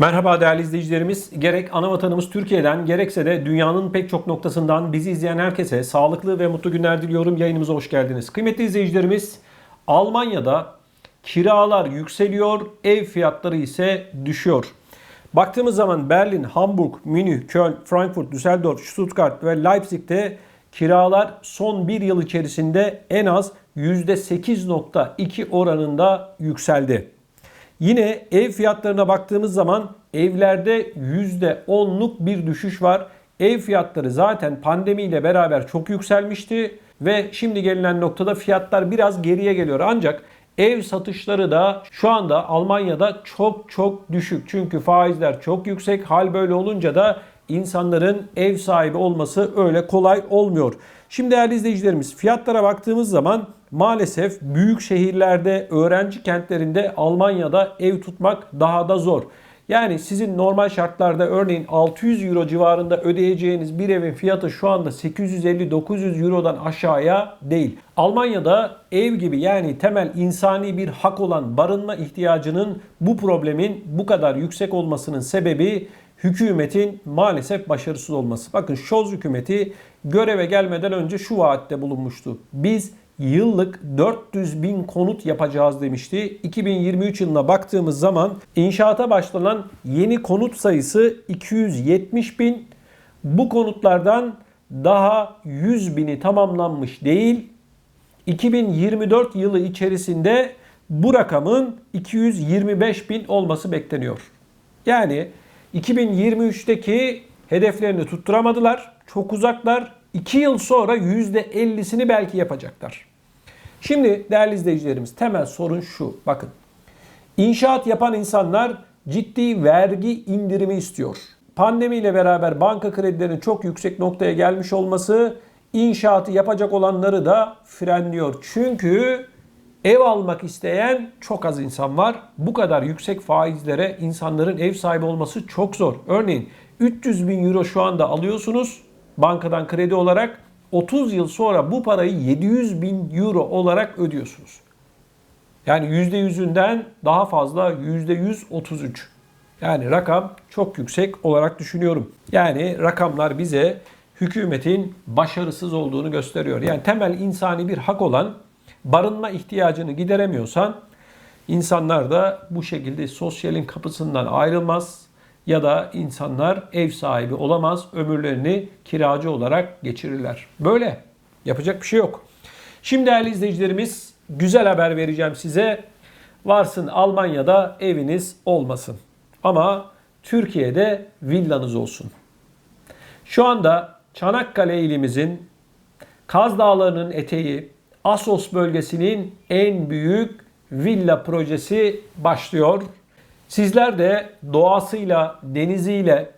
Merhaba değerli izleyicilerimiz. Gerek ana vatanımız Türkiye'den gerekse de dünyanın pek çok noktasından bizi izleyen herkese sağlıklı ve mutlu günler diliyorum. Yayınımıza hoş geldiniz. Kıymetli izleyicilerimiz, Almanya'da kiralar yükseliyor, ev fiyatları ise düşüyor. Baktığımız zaman Berlin, Hamburg, Münih, Köln, Frankfurt, Düsseldorf, Stuttgart ve Leipzig'te kiralar son bir yıl içerisinde en az %8.2 oranında yükseldi. Yine ev fiyatlarına baktığımız zaman evlerde %10'luk bir düşüş var. Ev fiyatları zaten pandemiyle beraber çok yükselmişti ve şimdi gelinen noktada fiyatlar biraz geriye geliyor. Ancak ev satışları da şu anda Almanya'da çok çok düşük. Çünkü faizler çok yüksek. Hal böyle olunca da insanların ev sahibi olması öyle kolay olmuyor. Şimdi değerli izleyicilerimiz fiyatlara baktığımız zaman maalesef büyük şehirlerde, öğrenci kentlerinde Almanya'da ev tutmak daha da zor. Yani sizin normal şartlarda örneğin 600 euro civarında ödeyeceğiniz bir evin fiyatı şu anda 850-900 eurodan aşağıya değil. Almanya'da ev gibi yani temel insani bir hak olan barınma ihtiyacının bu problemin bu kadar yüksek olmasının sebebi hükümetin maalesef başarısız olması. Bakın Scholz hükümeti göreve gelmeden önce şu vaatte bulunmuştu. Biz yıllık 400 bin konut yapacağız demişti. 2023 yılına baktığımız zaman inşaata başlanan yeni konut sayısı 270 bin. Bu konutlardan daha 100 bini tamamlanmış değil. 2024 yılı içerisinde bu rakamın 225 bin olması bekleniyor. Yani 2023'teki hedeflerini tutturamadılar. Çok uzaklar. 2 yıl sonra %50'sini belki yapacaklar. Şimdi değerli izleyicilerimiz temel sorun şu. Bakın. İnşaat yapan insanlar ciddi vergi indirimi istiyor. Pandemiyle beraber banka kredilerinin çok yüksek noktaya gelmiş olması inşaatı yapacak olanları da frenliyor. Çünkü ev almak isteyen çok az insan var. Bu kadar yüksek faizlere insanların ev sahibi olması çok zor. Örneğin 300 bin euro şu anda alıyorsunuz bankadan kredi olarak 30 yıl sonra bu parayı 700 bin euro olarak ödüyorsunuz. Yani %100'ünden daha fazla %133. Yani rakam çok yüksek olarak düşünüyorum. Yani rakamlar bize hükümetin başarısız olduğunu gösteriyor. Yani temel insani bir hak olan barınma ihtiyacını gideremiyorsan insanlar da bu şekilde sosyalin kapısından ayrılmaz ya da insanlar ev sahibi olamaz, ömürlerini kiracı olarak geçirirler. Böyle. Yapacak bir şey yok. Şimdi değerli izleyicilerimiz güzel haber vereceğim size. Varsın Almanya'da eviniz olmasın. Ama Türkiye'de villanız olsun. Şu anda Çanakkale ilimizin Kaz Dağları'nın eteği Asos bölgesinin en büyük villa projesi başlıyor. Sizler de doğasıyla, deniziyle,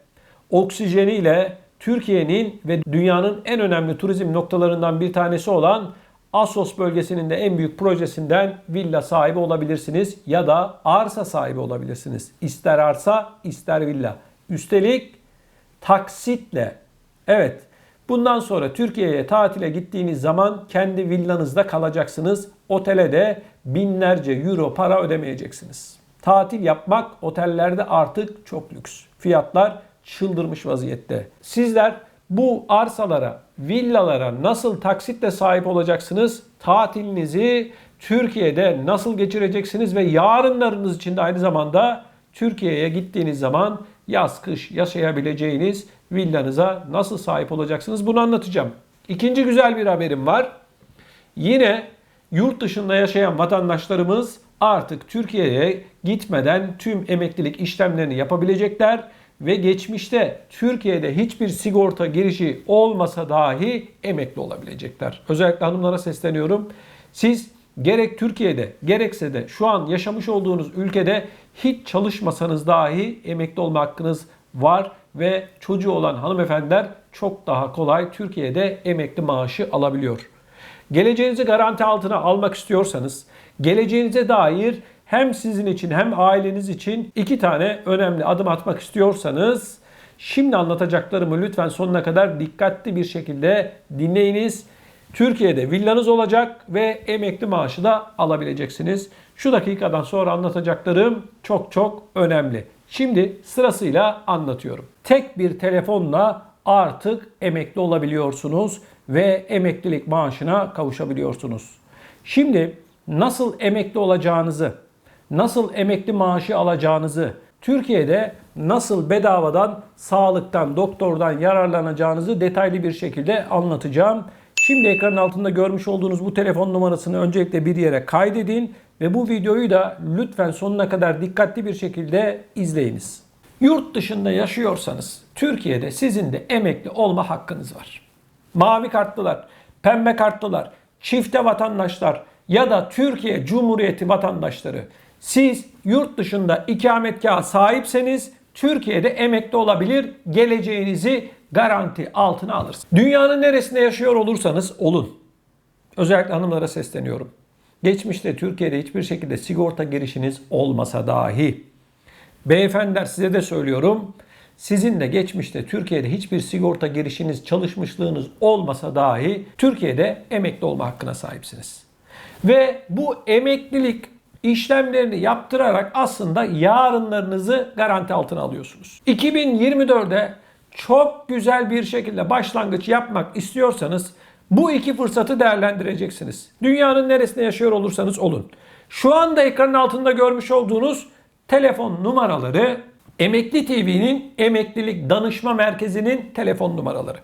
oksijeniyle Türkiye'nin ve dünyanın en önemli turizm noktalarından bir tanesi olan Asos bölgesinin de en büyük projesinden villa sahibi olabilirsiniz ya da arsa sahibi olabilirsiniz. İster arsa, ister villa. Üstelik taksitle. Evet. Bundan sonra Türkiye'ye tatile gittiğiniz zaman kendi villanızda kalacaksınız. Otele de binlerce euro para ödemeyeceksiniz. Tatil yapmak otellerde artık çok lüks. Fiyatlar çıldırmış vaziyette. Sizler bu arsalara, villalara nasıl taksitle sahip olacaksınız? Tatilinizi Türkiye'de nasıl geçireceksiniz ve yarınlarınız için de aynı zamanda Türkiye'ye gittiğiniz zaman yaz kış yaşayabileceğiniz villanıza nasıl sahip olacaksınız bunu anlatacağım. İkinci güzel bir haberim var. Yine yurt dışında yaşayan vatandaşlarımız artık Türkiye'ye gitmeden tüm emeklilik işlemlerini yapabilecekler ve geçmişte Türkiye'de hiçbir sigorta girişi olmasa dahi emekli olabilecekler. Özellikle hanımlara sesleniyorum. Siz gerek Türkiye'de gerekse de şu an yaşamış olduğunuz ülkede hiç çalışmasanız dahi emekli olma hakkınız var ve çocuğu olan hanımefendiler çok daha kolay Türkiye'de emekli maaşı alabiliyor. Geleceğinizi garanti altına almak istiyorsanız, geleceğinize dair hem sizin için hem aileniz için iki tane önemli adım atmak istiyorsanız şimdi anlatacaklarımı lütfen sonuna kadar dikkatli bir şekilde dinleyiniz. Türkiye'de villanız olacak ve emekli maaşı da alabileceksiniz. Şu dakikadan sonra anlatacaklarım çok çok önemli. Şimdi sırasıyla anlatıyorum. Tek bir telefonla artık emekli olabiliyorsunuz ve emeklilik maaşına kavuşabiliyorsunuz. Şimdi nasıl emekli olacağınızı, nasıl emekli maaşı alacağınızı, Türkiye'de nasıl bedavadan sağlıktan, doktordan yararlanacağınızı detaylı bir şekilde anlatacağım. Şimdi ekranın altında görmüş olduğunuz bu telefon numarasını öncelikle bir yere kaydedin ve bu videoyu da lütfen sonuna kadar dikkatli bir şekilde izleyiniz. Yurt dışında yaşıyorsanız Türkiye'de sizin de emekli olma hakkınız var. Mavi kartlılar, pembe kartlılar, çifte vatandaşlar ya da Türkiye Cumhuriyeti vatandaşları siz yurt dışında ikametgaha sahipseniz Türkiye'de emekli olabilir, geleceğinizi garanti altına alırsınız. Dünyanın neresinde yaşıyor olursanız olun. Özellikle hanımlara sesleniyorum. Geçmişte Türkiye'de hiçbir şekilde sigorta girişiniz olmasa dahi beyefendiler size de söylüyorum. Sizin de geçmişte Türkiye'de hiçbir sigorta girişiniz, çalışmışlığınız olmasa dahi Türkiye'de emekli olma hakkına sahipsiniz. Ve bu emeklilik işlemlerini yaptırarak aslında yarınlarınızı garanti altına alıyorsunuz. 2024'de çok güzel bir şekilde başlangıç yapmak istiyorsanız bu iki fırsatı değerlendireceksiniz. Dünyanın neresinde yaşıyor olursanız olun. Şu anda ekranın altında görmüş olduğunuz telefon numaraları Emekli TV'nin emeklilik danışma merkezinin telefon numaraları.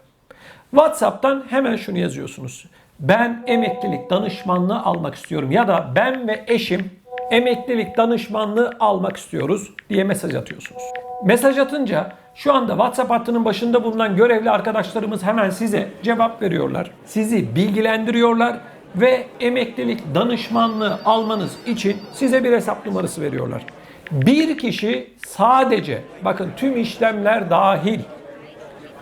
WhatsApp'tan hemen şunu yazıyorsunuz. Ben emeklilik danışmanlığı almak istiyorum ya da ben ve eşim emeklilik danışmanlığı almak istiyoruz diye mesaj atıyorsunuz. Mesaj atınca şu anda WhatsApp hattının başında bulunan görevli arkadaşlarımız hemen size cevap veriyorlar. Sizi bilgilendiriyorlar ve emeklilik danışmanlığı almanız için size bir hesap numarası veriyorlar. Bir kişi sadece bakın tüm işlemler dahil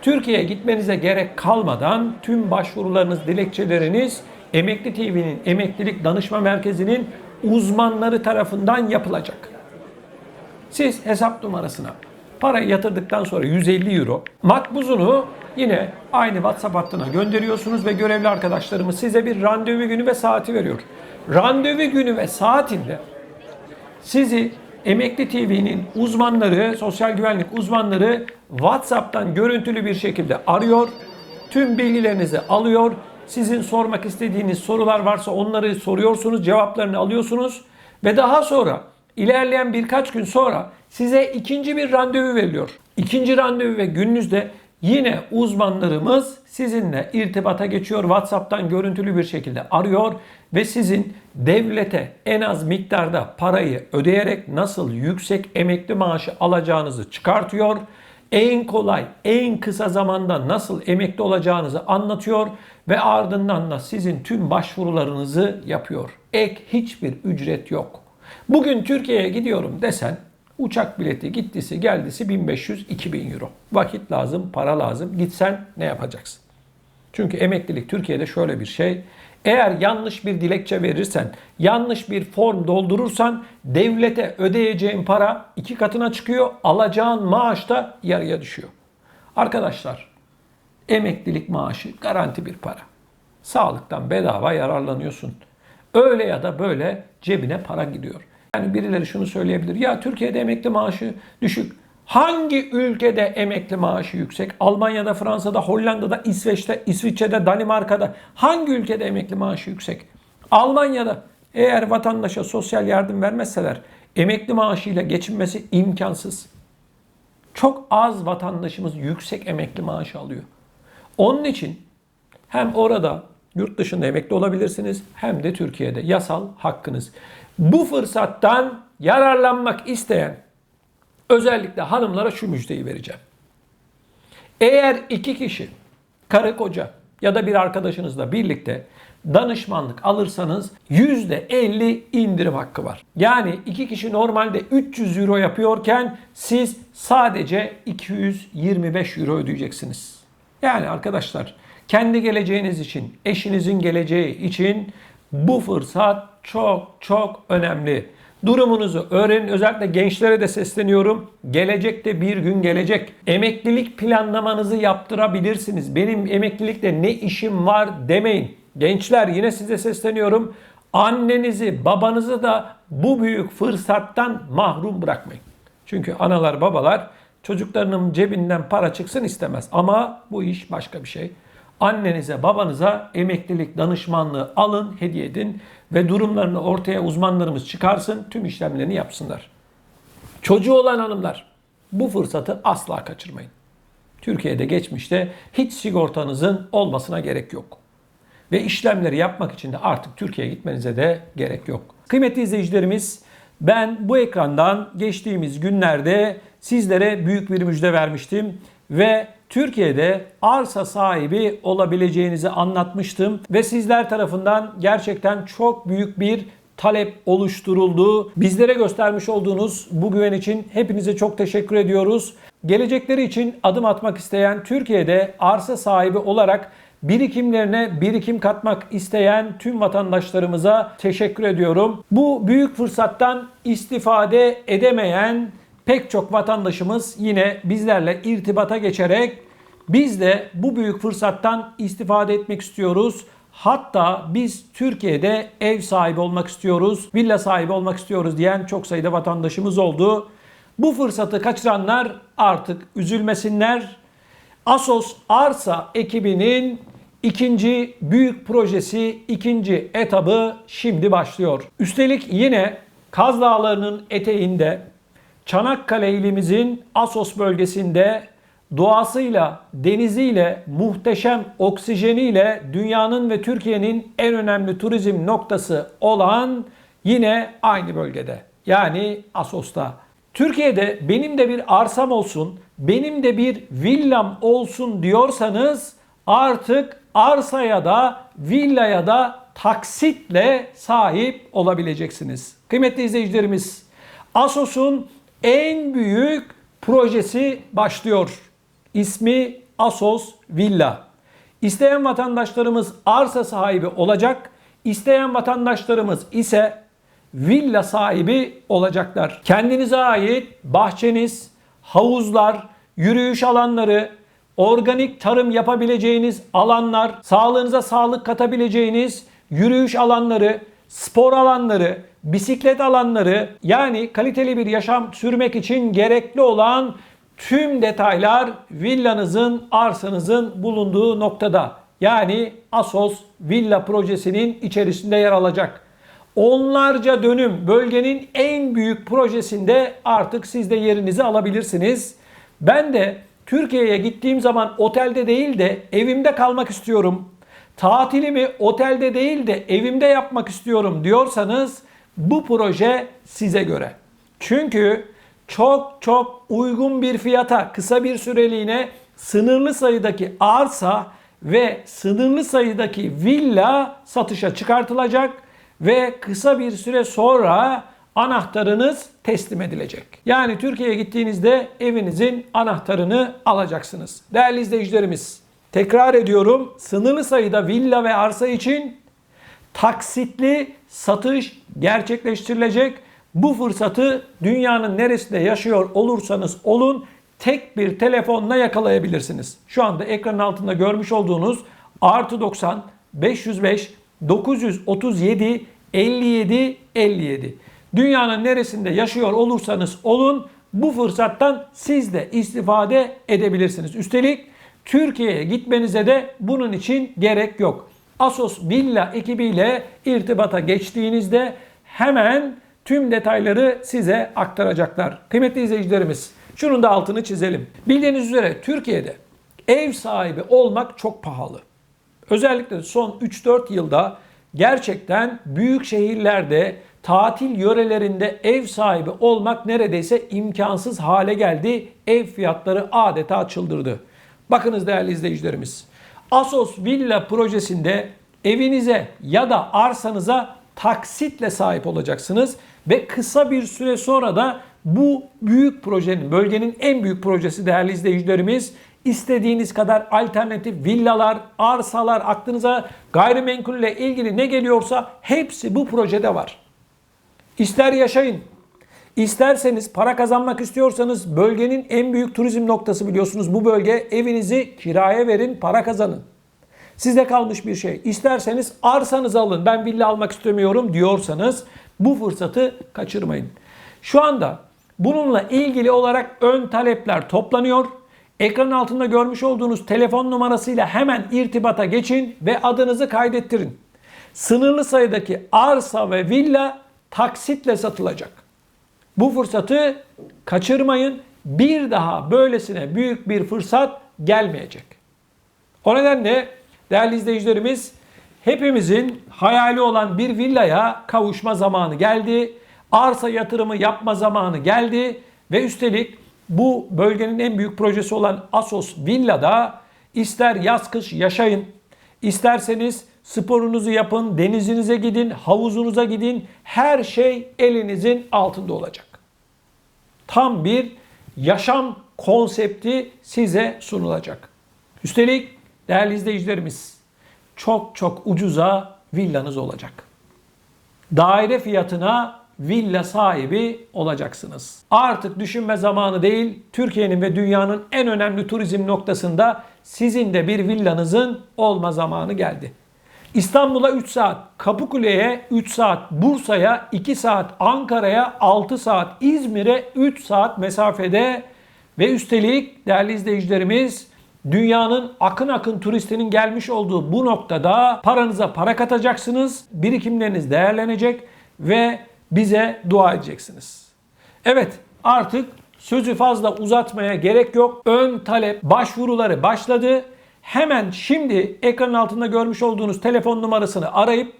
Türkiye'ye gitmenize gerek kalmadan tüm başvurularınız, dilekçeleriniz Emekli TV'nin Emeklilik Danışma Merkezi'nin uzmanları tarafından yapılacak. Siz hesap numarasına parayı yatırdıktan sonra 150 euro makbuzunu yine aynı WhatsApp hattına gönderiyorsunuz ve görevli arkadaşlarımız size bir randevu günü ve saati veriyor. Randevu günü ve saatinde sizi Emekli TV'nin uzmanları, sosyal güvenlik uzmanları WhatsApp'tan görüntülü bir şekilde arıyor. Tüm bilgilerinizi alıyor. Sizin sormak istediğiniz sorular varsa onları soruyorsunuz, cevaplarını alıyorsunuz ve daha sonra ilerleyen birkaç gün sonra size ikinci bir randevu veriliyor. İkinci randevu ve gününüzde yine uzmanlarımız sizinle irtibata geçiyor. WhatsApp'tan görüntülü bir şekilde arıyor ve sizin devlete en az miktarda parayı ödeyerek nasıl yüksek emekli maaşı alacağınızı çıkartıyor. En kolay, en kısa zamanda nasıl emekli olacağınızı anlatıyor ve ardından da sizin tüm başvurularınızı yapıyor. Ek hiçbir ücret yok. Bugün Türkiye'ye gidiyorum desen uçak bileti gittisi geldisi 1500-2000 euro. Vakit lazım, para lazım. Gitsen ne yapacaksın? Çünkü emeklilik Türkiye'de şöyle bir şey. Eğer yanlış bir dilekçe verirsen, yanlış bir form doldurursan devlete ödeyeceğin para iki katına çıkıyor, alacağın maaş da yarıya düşüyor. Arkadaşlar, emeklilik maaşı garanti bir para. Sağlıktan bedava yararlanıyorsun. Öyle ya da böyle cebine para gidiyor. Yani birileri şunu söyleyebilir. Ya Türkiye'de emekli maaşı düşük. Hangi ülkede emekli maaşı yüksek? Almanya'da, Fransa'da, Hollanda'da, İsveç'te, İsviçre'de, Danimarka'da hangi ülkede emekli maaşı yüksek? Almanya'da eğer vatandaşa sosyal yardım vermezseler emekli maaşıyla geçinmesi imkansız. Çok az vatandaşımız yüksek emekli maaşı alıyor. Onun için hem orada yurt dışında emekli olabilirsiniz hem de Türkiye'de yasal hakkınız. Bu fırsattan yararlanmak isteyen özellikle hanımlara şu müjdeyi vereceğim. Eğer iki kişi, karı koca ya da bir arkadaşınızla birlikte danışmanlık alırsanız %50 indirim hakkı var. Yani iki kişi normalde 300 euro yapıyorken siz sadece 225 euro ödeyeceksiniz. Yani arkadaşlar kendi geleceğiniz için, eşinizin geleceği için bu fırsat çok çok önemli. Durumunuzu öğrenin. Özellikle gençlere de sesleniyorum. Gelecekte bir gün gelecek. Emeklilik planlamanızı yaptırabilirsiniz. Benim emeklilikte ne işim var demeyin. Gençler yine size sesleniyorum. Annenizi, babanızı da bu büyük fırsattan mahrum bırakmayın. Çünkü analar, babalar çocuklarının cebinden para çıksın istemez. Ama bu iş başka bir şey. Annenize, babanıza emeklilik danışmanlığı alın, hediye edin ve durumlarını ortaya uzmanlarımız çıkarsın, tüm işlemlerini yapsınlar. Çocuğu olan hanımlar bu fırsatı asla kaçırmayın. Türkiye'de geçmişte hiç sigortanızın olmasına gerek yok. Ve işlemleri yapmak için de artık Türkiye'ye gitmenize de gerek yok. Kıymetli izleyicilerimiz ben bu ekrandan geçtiğimiz günlerde sizlere büyük bir müjde vermiştim ve Türkiye'de arsa sahibi olabileceğinizi anlatmıştım ve sizler tarafından gerçekten çok büyük bir talep oluşturuldu. Bizlere göstermiş olduğunuz bu güven için hepinize çok teşekkür ediyoruz. Gelecekleri için adım atmak isteyen Türkiye'de arsa sahibi olarak birikimlerine birikim katmak isteyen tüm vatandaşlarımıza teşekkür ediyorum. Bu büyük fırsattan istifade edemeyen pek çok vatandaşımız yine bizlerle irtibata geçerek biz de bu büyük fırsattan istifade etmek istiyoruz. Hatta biz Türkiye'de ev sahibi olmak istiyoruz, villa sahibi olmak istiyoruz diyen çok sayıda vatandaşımız oldu. Bu fırsatı kaçıranlar artık üzülmesinler. Asos Arsa ekibinin ikinci büyük projesi, ikinci etabı şimdi başlıyor. Üstelik yine Kaz Dağları'nın eteğinde Çanakkale ilimizin Asos bölgesinde doğasıyla, deniziyle, muhteşem oksijeniyle dünyanın ve Türkiye'nin en önemli turizm noktası olan yine aynı bölgede. Yani Asos'ta. Türkiye'de benim de bir arsam olsun, benim de bir villam olsun diyorsanız artık arsaya da villaya da taksitle sahip olabileceksiniz. Kıymetli izleyicilerimiz, Asos'un en büyük projesi başlıyor. İsmi Asos Villa. İsteyen vatandaşlarımız arsa sahibi olacak. İsteyen vatandaşlarımız ise villa sahibi olacaklar. Kendinize ait bahçeniz, havuzlar, yürüyüş alanları, organik tarım yapabileceğiniz alanlar, sağlığınıza sağlık katabileceğiniz yürüyüş alanları, spor alanları, bisiklet alanları yani kaliteli bir yaşam sürmek için gerekli olan tüm detaylar villanızın, arsanızın bulunduğu noktada. Yani Asos Villa projesinin içerisinde yer alacak. Onlarca dönüm bölgenin en büyük projesinde artık siz de yerinizi alabilirsiniz. Ben de Türkiye'ye gittiğim zaman otelde değil de evimde kalmak istiyorum. Tatilimi otelde değil de evimde yapmak istiyorum diyorsanız bu proje size göre. Çünkü çok çok uygun bir fiyata kısa bir süreliğine sınırlı sayıdaki arsa ve sınırlı sayıdaki villa satışa çıkartılacak ve kısa bir süre sonra anahtarınız teslim edilecek. Yani Türkiye'ye gittiğinizde evinizin anahtarını alacaksınız. Değerli izleyicilerimiz, tekrar ediyorum sınırlı sayıda villa ve arsa için taksitli satış gerçekleştirilecek. Bu fırsatı dünyanın neresinde yaşıyor olursanız olun tek bir telefonla yakalayabilirsiniz. Şu anda ekranın altında görmüş olduğunuz artı 90 505 937 57 57. Dünyanın neresinde yaşıyor olursanız olun bu fırsattan siz de istifade edebilirsiniz. Üstelik Türkiye'ye gitmenize de bunun için gerek yok. Asos Villa ekibiyle irtibata geçtiğinizde hemen tüm detayları size aktaracaklar. Kıymetli izleyicilerimiz, şunun da altını çizelim. Bildiğiniz üzere Türkiye'de ev sahibi olmak çok pahalı. Özellikle son 3-4 yılda gerçekten büyük şehirlerde tatil yörelerinde ev sahibi olmak neredeyse imkansız hale geldi. Ev fiyatları adeta çıldırdı. Bakınız değerli izleyicilerimiz. Asos Villa projesinde evinize ya da arsanıza taksitle sahip olacaksınız ve kısa bir süre sonra da bu büyük projenin, bölgenin en büyük projesi değerli izleyicilerimiz istediğiniz kadar alternatif villalar, arsalar, aklınıza gayrimenkulle ilgili ne geliyorsa hepsi bu projede var. İster yaşayın, isterseniz para kazanmak istiyorsanız bölgenin en büyük turizm noktası biliyorsunuz bu bölge. Evinizi kiraya verin, para kazanın. Size kalmış bir şey. İsterseniz arsanızı alın. Ben villa almak istemiyorum diyorsanız bu fırsatı kaçırmayın. Şu anda bununla ilgili olarak ön talepler toplanıyor. Ekran altında görmüş olduğunuz telefon numarasıyla hemen irtibata geçin ve adınızı kaydettirin. Sınırlı sayıdaki arsa ve villa taksitle satılacak. Bu fırsatı kaçırmayın. Bir daha böylesine büyük bir fırsat gelmeyecek. O nedenle değerli izleyicilerimiz hepimizin hayali olan bir villaya kavuşma zamanı geldi. Arsa yatırımı yapma zamanı geldi ve üstelik bu bölgenin en büyük projesi olan Asos Villa'da ister yaz kış yaşayın, isterseniz sporunuzu yapın, denizinize gidin, havuzunuza gidin. Her şey elinizin altında olacak. Tam bir yaşam konsepti size sunulacak. Üstelik değerli izleyicilerimiz çok çok ucuza villanız olacak. Daire fiyatına villa sahibi olacaksınız. Artık düşünme zamanı değil, Türkiye'nin ve dünyanın en önemli turizm noktasında sizin de bir villanızın olma zamanı geldi. İstanbul'a 3 saat, Kapıkule'ye 3 saat, Bursa'ya 2 saat, Ankara'ya 6 saat, İzmir'e 3 saat mesafede ve üstelik değerli izleyicilerimiz dünyanın akın akın turistinin gelmiş olduğu bu noktada paranıza para katacaksınız, birikimleriniz değerlenecek ve bize dua edeceksiniz. Evet artık sözü fazla uzatmaya gerek yok. Ön talep başvuruları başladı. Hemen şimdi ekranın altında görmüş olduğunuz telefon numarasını arayıp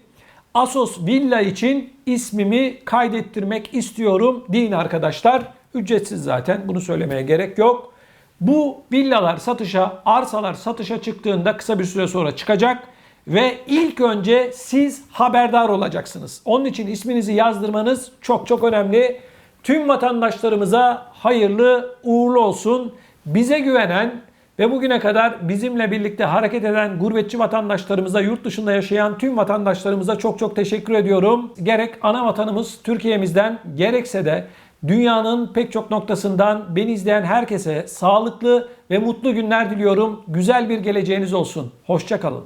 Asos Villa için ismimi kaydettirmek istiyorum deyin arkadaşlar. Ücretsiz zaten bunu söylemeye gerek yok. Bu villalar satışa, arsalar satışa çıktığında kısa bir süre sonra çıkacak ve ilk önce siz haberdar olacaksınız. Onun için isminizi yazdırmanız çok çok önemli. Tüm vatandaşlarımıza hayırlı uğurlu olsun. Bize güvenen ve bugüne kadar bizimle birlikte hareket eden gurbetçi vatandaşlarımıza, yurt dışında yaşayan tüm vatandaşlarımıza çok çok teşekkür ediyorum. Gerek ana vatanımız Türkiye'mizden gerekse de dünyanın pek çok noktasından beni izleyen herkese sağlıklı ve mutlu günler diliyorum. Güzel bir geleceğiniz olsun. Hoşçakalın.